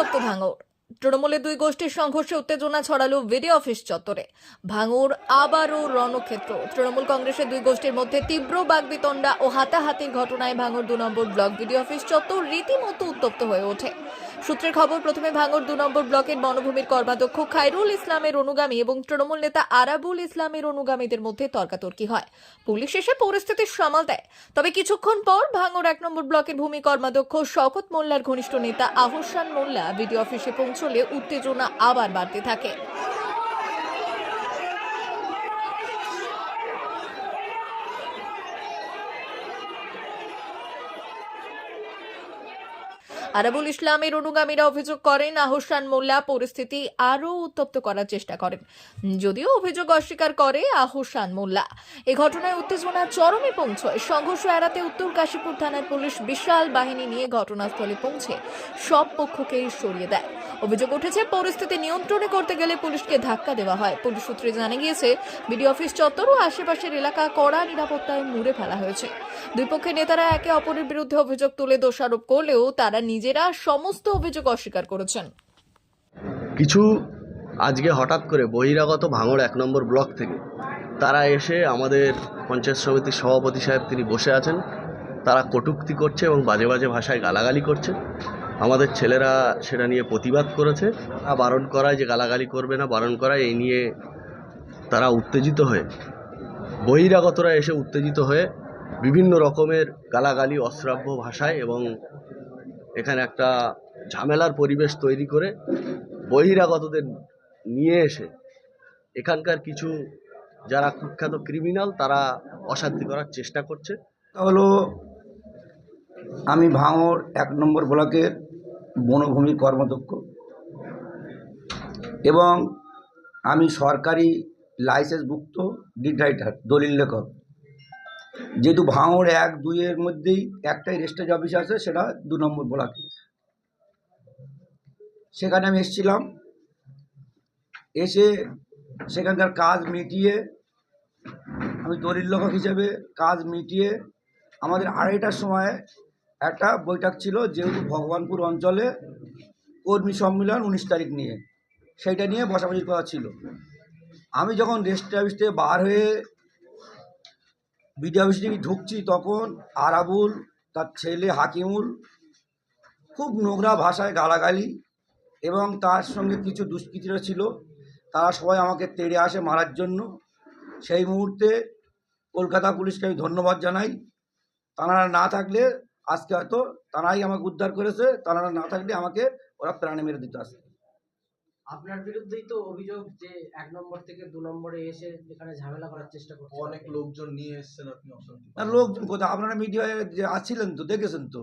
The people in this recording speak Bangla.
উত্তপ্ত ভাঙর। তৃণমূলের দুই গোষ্ঠীর সংঘর্ষে উত্তেজনা ছড়ালো ভিডিও অফিস চত্বরে। ভাঙর আবারও রণক্ষেত্র। তৃণমূল কংগ্রেসের দুই গোষ্ঠীর মধ্যে তীব্র বাগবিতণ্ডা ও হাতাহাতির ঘটনায় ভাঙুর দু নম্বর ব্লক ভিডিও অফিস চত্বর রীতিমতো উত্তপ্ত হয়ে ওঠে। সূত্রের খবর, প্রথমে ভাঙর দু নম্বর ব্লকের বনভূমির কর্মাধ্যক্ষ খাইরুল ইসলামের অনুগামী এবং তৃণমূল নেতা আরাবুল ইসলামের অনুগামীদের মধ্যে তর্কাতর্কি হয়। পুলিশ এসে পরিস্থিতি সামাল দেয়। তবে কিছুক্ষণ পর ভাঙর এক নম্বর ব্লকের ভূমি কর্মাধ্যক্ষ শকত মোল্লার ঘনিষ্ঠ নেতা আহসান মোল্লা বিডিও অফিসে পৌঁছলে উত্তেজনা আবার বাড়তে থাকে। আরাবুল ইসলামের অনুগামীরা অভিযোগ করেন, আহসান মোল্লা পরিস্থিতি আরও উত্তপ্ত করার চেষ্টা করেন। যদিও অভিযোগ অস্বীকার করে আহসান মোল্লা। এ ঘটনায় উত্তেজনা চরমে পৌঁছয়। সংঘর্ষ এড়াতে উত্তর কাশীপুর থানার পুলিশ বিশাল বাহিনী নিয়ে ঘটনাস্থলে পৌঁছে সব পক্ষকে সরিয়ে দেয়। অভিযোগ উঠেছে, পরিস্থিতি নিয়ন্ত্রণে করতে গেলে পুলিশকে ধাক্কা দেওয়া হয়। পুলিশ সূত্রে জানা গিয়েছে, বিডি অফিস চত্বর ও আশেপাশের এলাকা কড়া নিরাপত্তায় মুড়ে ফেলা হয়েছে। দুই পক্ষের নেতারা একে অপরের বিরুদ্ধে অভিযোগ তুলে দোষারোপ করলেও তারা নিজেরা সমস্ত অভিযোগ অস্বীকার করেছেন। কিছু আজকে হঠাৎ করে বহিরাগত ভাঙড় এক নম্বর ব্লক থেকে তারা এসে আমাদের পঞ্চায়েত সমিতির সভাপতি সাহেব তিনি বসে আছেন। তারা কটূক্তি করছে এবং বাজে বাজে ভাষায় গালাগালি করছে। আমাদের ছেলেরা সেটা নিয়ে প্রতিবাদ করেছে। তারা বারণ করায় যে গালাগালি করবে না, বারণ করায় এই নিয়ে তারা উত্তেজিত হয়ে বহিরাগতরা এসে উত্তেজিত হয়ে বিভিন্ন রকমের গালাগালি, অশ্রাব্য ভাষায় এবং এখানে একটা ঝামেলার পরিবেশ তৈরি করে বহিরাগতদের নিয়ে এসে এখানকার কিছু যারা কুখ্যাত ক্রিমিনাল, তারা অশান্তি করার চেষ্টা করছে। হলো, আমি ভাঙর এক নম্বর ব্লকের বনভূমি কর্মদক্ষ এবং আমি সরকারি লাইসেন্সভুক্ত ডিড রাইটার দলিল লেখক। যেহেতু ভাঙর এক, দুইয়ের মধ্যেই একটাই রেজিস্ট্রেজ অফিস আছে, সেটা দু নম্বর ব্লকে। সেখানে আমি এসেছিলাম। এসে সেখানকার কাজ মিটিয়ে, আমি দলিল লেখক হিসেবে কাজ মিটিয়ে, আমাদের আড়াইটার সময় একটা বৈঠক ছিল যেহেতু ভগবানপুর অঞ্চলে কর্মী সম্মেলন উনিশ তারিখ নিয়ে। সেইটা নিয়ে বসাবসির কথা ছিল। আমি যখন রেস্ট অফিস থেকে বার হয়ে বিডিও অফিস থেকে ঢুকছি তখন আরাবুল, তার ছেলে হাকিমুল খুব নোংরা ভাষায় গালাগালি এবং তার সঙ্গে কিছু দুষ্কৃতীরা ছিল। তারা সবাই আমাকে তেড়ে আসে মারার জন্য। সেই মুহূর্তে কলকাতা পুলিশকে আমি ধন্যবাদ জানাই। তারা না থাকলে আজকে হয়তো তারাই আমাকে উদ্ধার করেছে, তারা না থাকলে আমাকে ওরা প্রাণে মেরে দিতে আসে। আপনার বিরুদ্ধেই তো অভিযোগ যে এক নম্বর থেকে দু নম্বরে এসে এখানে ঝামেলা করার চেষ্টা করছে অনেক লোকজন নিয়ে এসেছেন আপনি অশান্তি আর লোকজন কোথায়? আপনারা মিডিয়ায় যে আসছিলেন তো দেখেছেন তো?